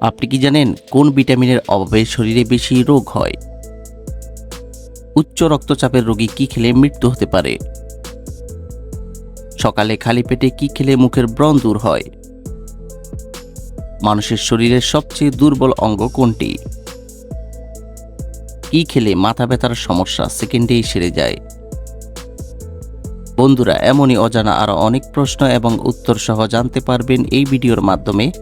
আপনি কি জানেন কোন ভিটামিনের অভাবে শরীরে বেশি রোগ হয়? উচ্চ রক্তচাপের রোগী কি খেলে মৃত্যু হতে পারে? সকালে খালি পেটে কি খেলে মুখের ব্রণ দূর হয়? মানুষের শরীরের সবচেয়ে দুর্বল অঙ্গ কোনটি? কি খেলে মাথা ব্যথার সমস্যা সেকেন্ডেই সেরে যায়? বন্ধুরা, এমনই অজানা আরও অনেক প্রশ্ন এবং উত্তর সহ জানতে পারবেন এই ভিডিওর মাধ্যমে।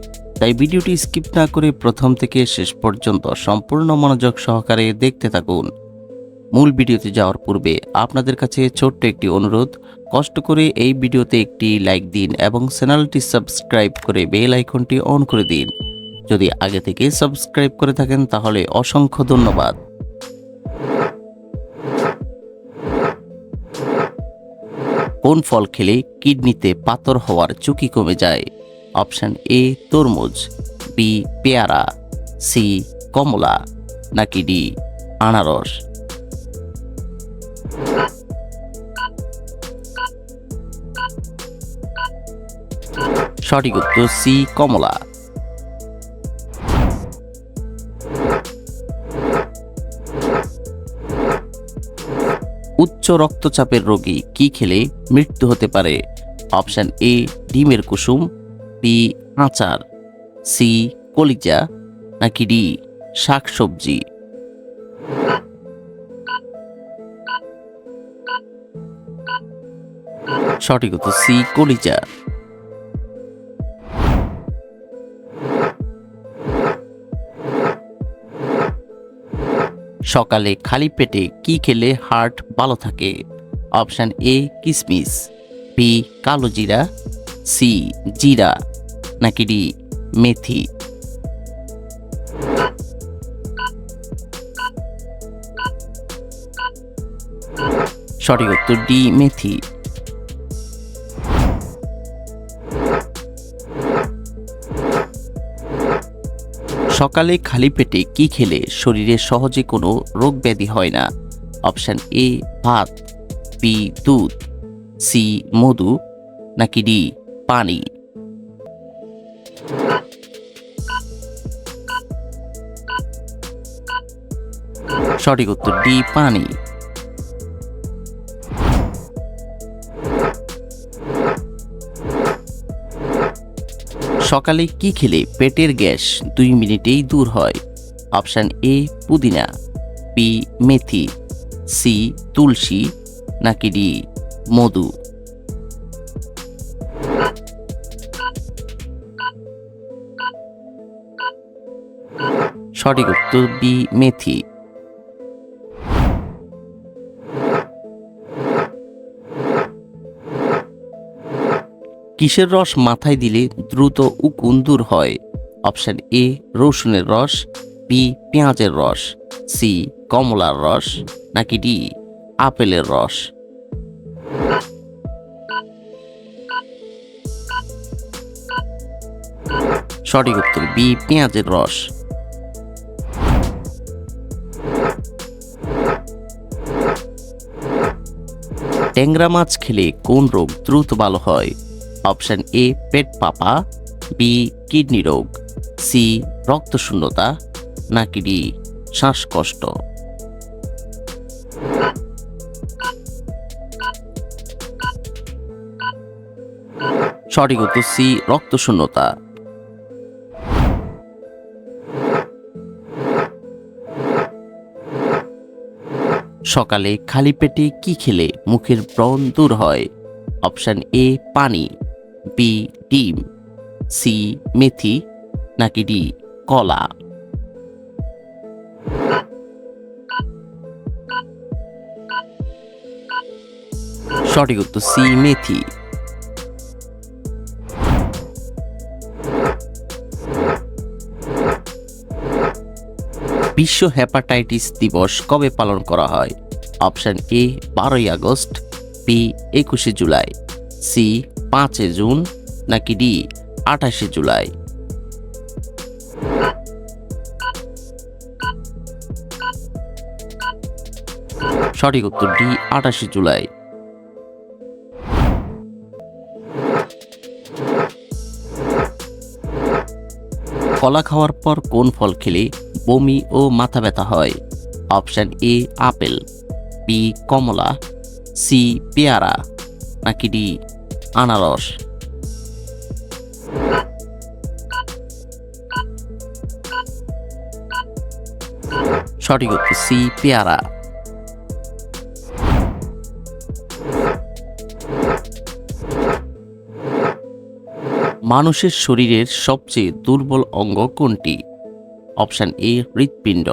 তাই ভিডিওটি স্কিপ না করে প্রথম থেকে শেষ পর্যন্ত সম্পূর্ণ মনোযোগ সহকারে দেখতে থাকুন। মূল ভিডিওতে যাওয়ার পূর্বে আপনাদের কাছে ছোট্ট একটি অনুরোধ, কষ্ট করে এই ভিডিওতে একটি লাইক দিন এবং চ্যানেলটি সাবস্ক্রাইব করে বেল আইকনটি অন করে দিন। যদি আগে থেকে সাবস্ক্রাইব করে থাকেন তাহলে অসংখ্য ধন্যবাদ। কোন ফল খেলে কিডনিতে পাথর হওয়ার ঝুঁকি কমে যায়? অপশন এ তরমুজ, বি পেয়ারা, সি কমলা, নাকি ডি আনারস? সঠিক উত্তর সি কমলা। উচ্চ রক্তচাপের রোগী কি খেলে মৃত্যু হতে পারে? অপশন এ ডিমের কুসুম বি আচার, সি, কলিজা, নাকি ডি, শাকসবজি? সঠিক উত্তর সি, কলিজা। সকালে খালি পেটে কি খেলে হার্ট ভালো থাকে? অপশান এ, কিসমিস, বি, কালো জিরা, সি, জিরা। নাকি ডি মেথি? সঠিক উত্তর ডি মেথি। সকালে খালি পেটে কি খেলে শরীরে সহজে কোনো রোগ ব্যাধি হয় না? অপশান এ, ভাত, বি, দুধ, সি, মধু, নাকি ডি, পানি? সঠিক উত্তর ডি, পানি। সকালে কি খেলে পেটের গ্যাস দুই মিনিটেই দূর হয়? অপশান এ, পুদিনা। বি, মেথি। সি, তুলসী। নাকি ডি, মধু। সঠিক উত্তর বি, মেথি। কিসের রস মাথায় দিলে দ্রুত উকুন দূর হয়? অপশান এ, রসুনের রস বি পেঁয়াজের রস সি কমলার রস, নাকি ডি আপেলের রস। সঠিক উত্তর বি পেঁয়াজের রস। ট্যাংরা মাছ খেলে কোন রোগ দ্রুত ভালো হয়? অপশন এ, পেট পাপা, বি, কিডনি রোগ, সি, রক্তশূন্যতা, নাকি ডি, শ্বাসকষ্ট। সঠিক উত্তর সি, রক্তশূন্যতা। সকালে খালি পেটে কি খেলে মুখের ব্রণ দূর হয়? অপশন এ, পানি। বি ডিম সি মেথি, নাকি ডি কলা? সঠিক উত্তর সি মেথি। বিশ্ব হেপাটাইটিস দিবস কবে পালন করা হয়? অপশন এ বারোই আগস্ট বি একুশে জুলাই সি পাঁচে জুন নাকি ডি আঠাশে জুলাই? সঠিক উত্তর ডি আঠাশে জুলাই। কলা খাওয়ার পর কোন ফল খেলে বমি ও মাথা ব্যথা হয়? অপশান এ আপেল, বি কমলা, সি পেয়ারা, নাকি ডি আনারস। সঠিক উত্তর সি, পেয়ারা। মানুষের শরীরের সবচেয়ে দুর্বল অঙ্গ কোনটি? অপশান এ, হৃৎপিণ্ড।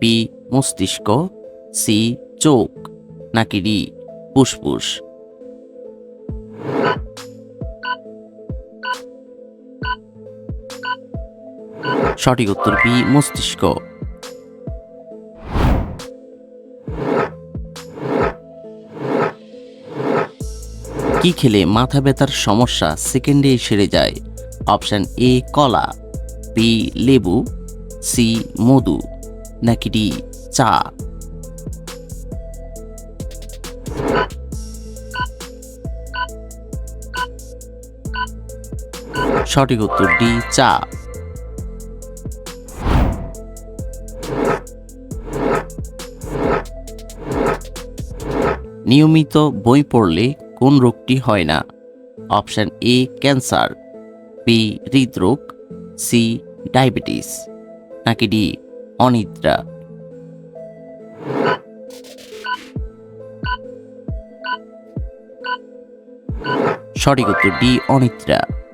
বি, মস্তিষ্ক। সি, চোখ। নাকি ডি, ফুসফুস। সঠিক উত্তর বি মস্তিষ্ক। কি খেলে মাথা ব্যথার সমস্যা সেকেন্ডে সেরে যায়? অপশান এ কলা। বি লেবু। সি মধু। নাকি ডি চা। সঠিক উত্তর ডি, চা। নিয়মিত বই পড়লে কোন রোগটি হয় না? অপশান এ, ক্যান্সার, বি, হৃদরোগ, সি, ডায়াবেটিস, নাকি ডি, অনিদ্রা। সঠিক উত্তর ডি, অনিদ্রা।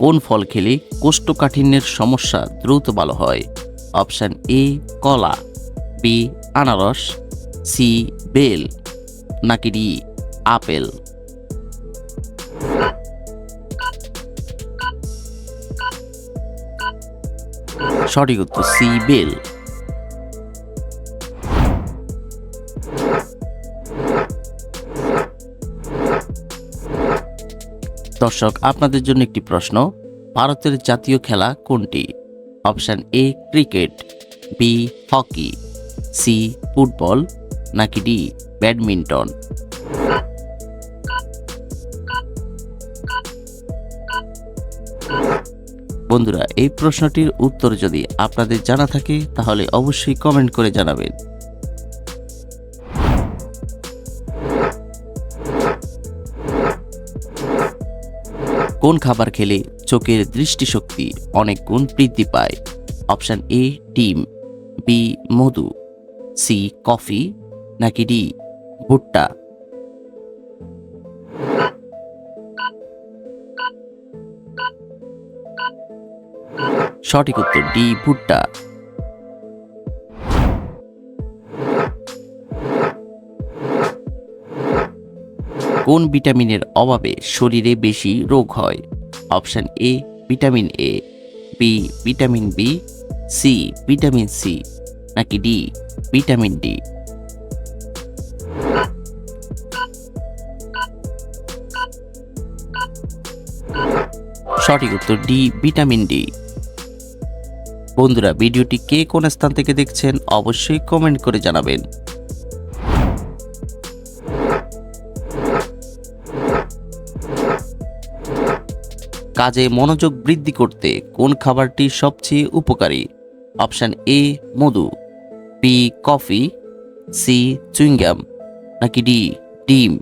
কোন ফল খেলে কোষ্ঠকাঠিন্যের সমস্যা দ্রুত ভালো হয়? অপশান এ, কলা। বি, আনারস। সি, বেল। নাকি ডি, আপেল? সঠিক উত্তর সি, বেল। দর্শক, আপনাদের জন্য একটি প্রশ্ন। ভারতের জাতীয় খেলা কোনটি? Option A, cricket, B, hockey, C, football, নাকি ডি, ব্যাডমিন্টন? বন্ধুরা, এই প্রশ্নটির উত্তর যদি আপনাদের জানা থাকে, তাহলে অবশ্যই কমেন্ট করে জানাবেন। কোন খাবার খেলে চোখের দৃষ্টিশক্তি অনেক গুণ বৃদ্ধি পায়? অপশান এ ডিম। বি মধু। C coffee. নাকি ডি ভুট্টা? সঠিক উত্তর ডি ভুট্টা। কোন ভিটামিনের অভাবে শরীরে বেশি রোগ হয়? Option A vitamin A B vitamin B C vitamin C নাকি ডি ভিটামিন ডি সঠিক উত্তর ডি ভিটামিন ডি বন্ধুরা, ভিডিওটি কে কোন স্থান থেকে দেখছেন অবশ্যই কমেন্ট করে জানাবেন। কাজে মনোযোগ বৃদ্ধি করতে কোন খাবারটি সবচেয়ে উপকারী? Option A, Madhu, B, coffee, C, chewing gum, নাকি ডি, ডিম?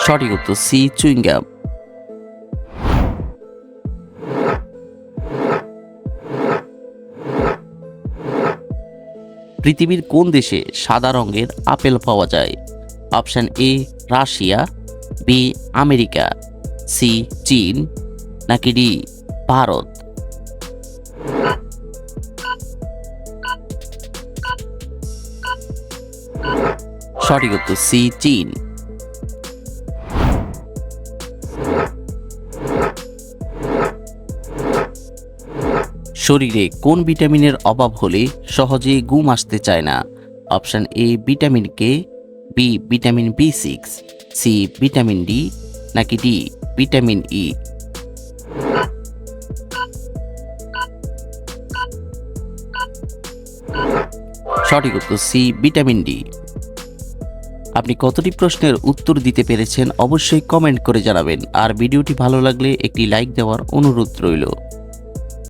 সঠিক উত্তর সি, চুইংগাম। পৃথিবীর কোন দেশে সাদা রঙের আপেল পাওয়া যায়? Option A, Russia, B, America, C, চীন, নাকি ডি, ভারত? সঠিক উত্তর সি, চীন। শরীরে কোন ভিটামিনের অভাব হলে সহজে ঘুম আসতে চায় না? Option A, vitamin K B, vitamin B six C, vitamin D নাকি ডি, ভিটামিন ই সঠিক উত্তর সি ভিটামিন ডি আপনি কতটি প্রশ্নের উত্তর দিতে পেরেছেন অবশ্যই কমেন্ট করে জানাবেন। আর ভিডিওটি ভালো লাগলে একটি লাইক দেওয়ার অনুরোধ রইল।